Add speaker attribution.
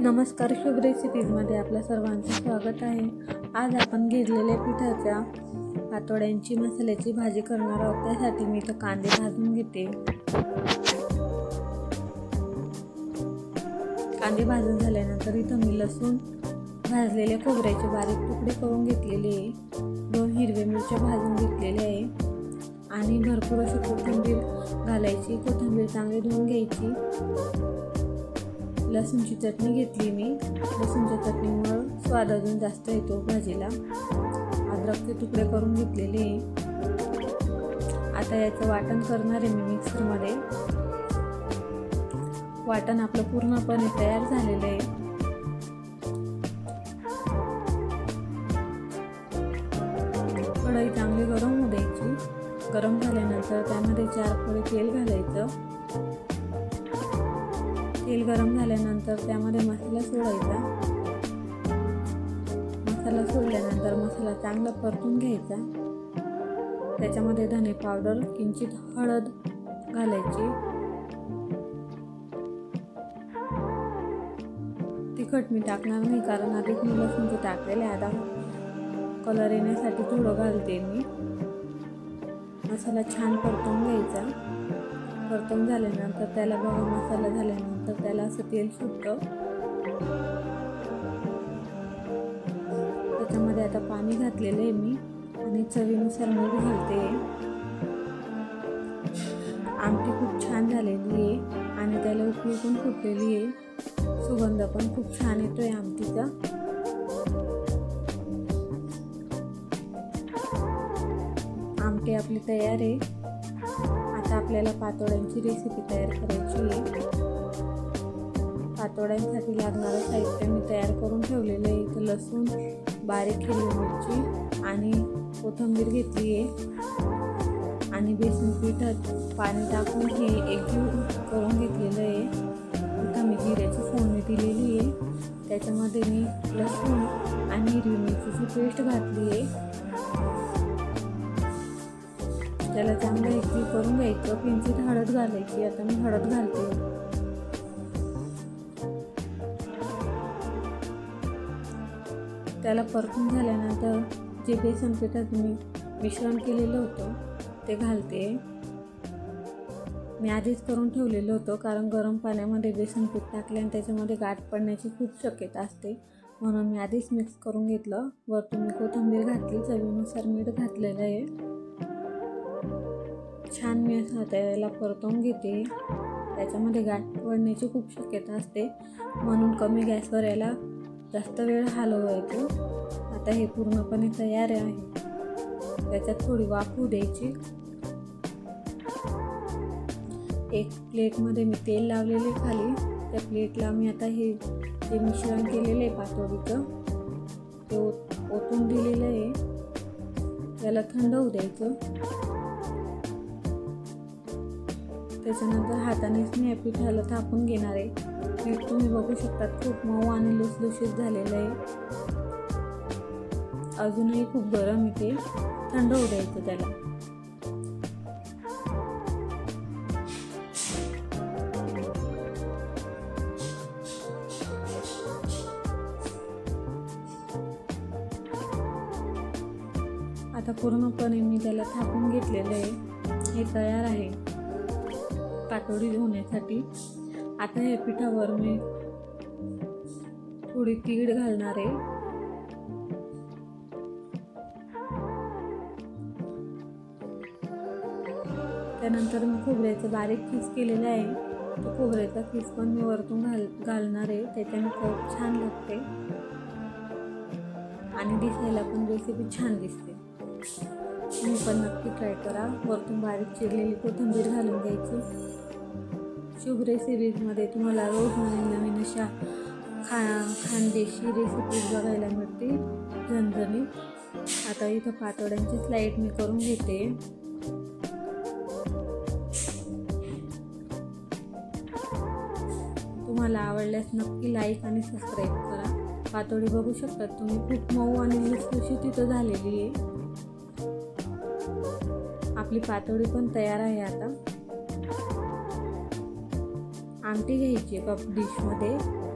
Speaker 1: नमस्कार शुभ रेसिपीजमध्ये आपल्या सर्वांचं स्वागत आहे. आज आपण घेतलेल्या पिठाच्या पातोड्यांची मसाल्याची भाजी करणार आहोत. त्यासाठी मी तर कांदे भाजून घेते. कांदे भाजून झाल्यानंतर इथं मी लसूण भाजलेल्या खोबऱ्याचे बारीक तुकडे करून घेतलेले आहे. दोन हिरवे मिरच्या भाजून घेतलेले आहे. आणि भरपूर अशी कोथिंबीर घालायची. कोथिंबीर चांगली धुवून घ्यायची. लसूणची चटणी घेतली मी. लसूणच्या चटणीमुळं स्वाद अजून जास्त येतो भाजीला. अद्रकचे तुकडे करून घेतलेले. आहे. आता याचं वाटण करणार आहे मी मिक्सरमध्ये. वाटण आपलं पूर्णपणे तयार झालेलं आहे. कढई चांगली गरम होऊ द्यायची. गरम झाल्यानंतर त्यामध्ये चार पोळी तेल घालायचं. तेल गरम झाल्यानंतर त्यामध्ये मसाला सोडायचा. मसाला सोडल्यानंतर मसाला चांगला परतून घ्यायचा. त्याच्यामध्ये धने पावडर किंचित हळद घालायची. तिखट मी टाकणार नाही कारण आधीच मी लसूणचं टाकलेलं आहे. आता कलर येण्यासाठी थोडं घालते मी. मसाला छान परतून घ्यायचा. परतून झाल्यानंतर त्याला बघा मसाला झाल्यानंतर त्याला असं तेल सुटतं. त्याच्यामध्ये आता पाणी घातलेलं आहे मी आणि चवीनुसार मीठ घालते. आमटी खूप छान झालेली आहे आणि त्याला उकळी पण फुटलेली आहे. सुगंध पण खूप छान येतो आहे आमटीचा. आमटी आपली तयार आहे. आता आपल्याला पातोड्यांची रेसिपी तयार करायची आहे. पातोड्यांसाठी लागणारं साहित्य मी तयार करून ठेवलेलं आहे. इथं लसूण बारीक हिरवी मिरची आणि कोथिंबीर घेतली आहे. आणि बेसन पिठात पाणी टाकून हे एकजीव करून घेतलेलं आहे. इथं मी जिऱ्याची फोडणी दिलेली आहे. त्याच्यामध्ये मी लसूण आणि हिरवी मिरचीची पेस्ट घातली आहे. त्याला चांगलं एकजीव करून घ्यायचं. किंचित हळद घालायची. आता मी हळद घालते. त्याला परतून झाल्यानंतर जे बेसन पिठात मी मिश्रण केलेलं होतं ते घालते. मी आधीच करून ठेवलेलं होतं कारण गरम पाण्यामध्ये बेसन पीठ टाकले आणि त्याच्यामध्ये गाठ पडण्याची खूप शक्यता असते. म्हणून मी आधीच मिक्स करून घेतलं. वरतून मी कोथिंबीर घातली. चवीनुसार मीठ घातलेलं आहे. छान मी असं त्याला परतवून घेते. त्याच्यामध्ये गाठ पडण्याची खूप शक्यता असते. म्हणून कमी गॅसवर याला जास्त वेळ हलवायचो. आता हे पूर्णपणे तयार आहे. त्याच्यात थोडी वाफू द्यायची. एक प्लेटमध्ये मी तेल लावलेले खाली. त्या प्लेटला मी आता हे जे मिश्रण केलेलं आहे पातोडीचं ते ओतून दिलेलं आहे. त्याला थंड होऊ द्यायचं. त्याच्यानंतर हातानेच मी या पिठाला थापून घेणार आहे. पीठ तुम्ही बघू शकतात खूप मऊ आणि लुसलुशीत झालेलं आहे. अजूनही खूप गरम इथे थंड होऊ द्यायचं त्याला. आता पूर्णपणे मी त्याला थापून घेतलेलं आहे. हे तयार आहे. पातोडी होण्यासाठी आता या पिठावर मी थोडी तीळ घालणार आहे. त्यानंतर मी खोबऱ्याचं बारीक खीस केलेलं आहे. तो खोबऱ्याचा खीस पण मी वरतून घाल घालणार आहे. त्याच्याने खूप छान लागते. आणि दिसायला पण रेसिपी छान दिसते. तुम्ही पण नक्की ट्राय करा. वरतून बारीक चिरलेली कोथिंबीर घालून घ्यायची. शुभ सिरीजमध्ये तुम्हाला रोज नवीन नवीन अशा खा खानदेशी रेसिपीज बघायला मिळते झणझणीत. आता इथं पातोड्यांची स्लाईड मी करून घेते. तुम्हाला आवडल्यास नक्की लाईक आणि सबस्क्राईब करा. पातोडी बघू शकतात तुम्ही. खूप मऊ आणि लुसलुशीत तिथं झालेली आहे. आपली पातोडी पण तयार आहे आता. आमटी घ्यायची कप डिशमध्ये.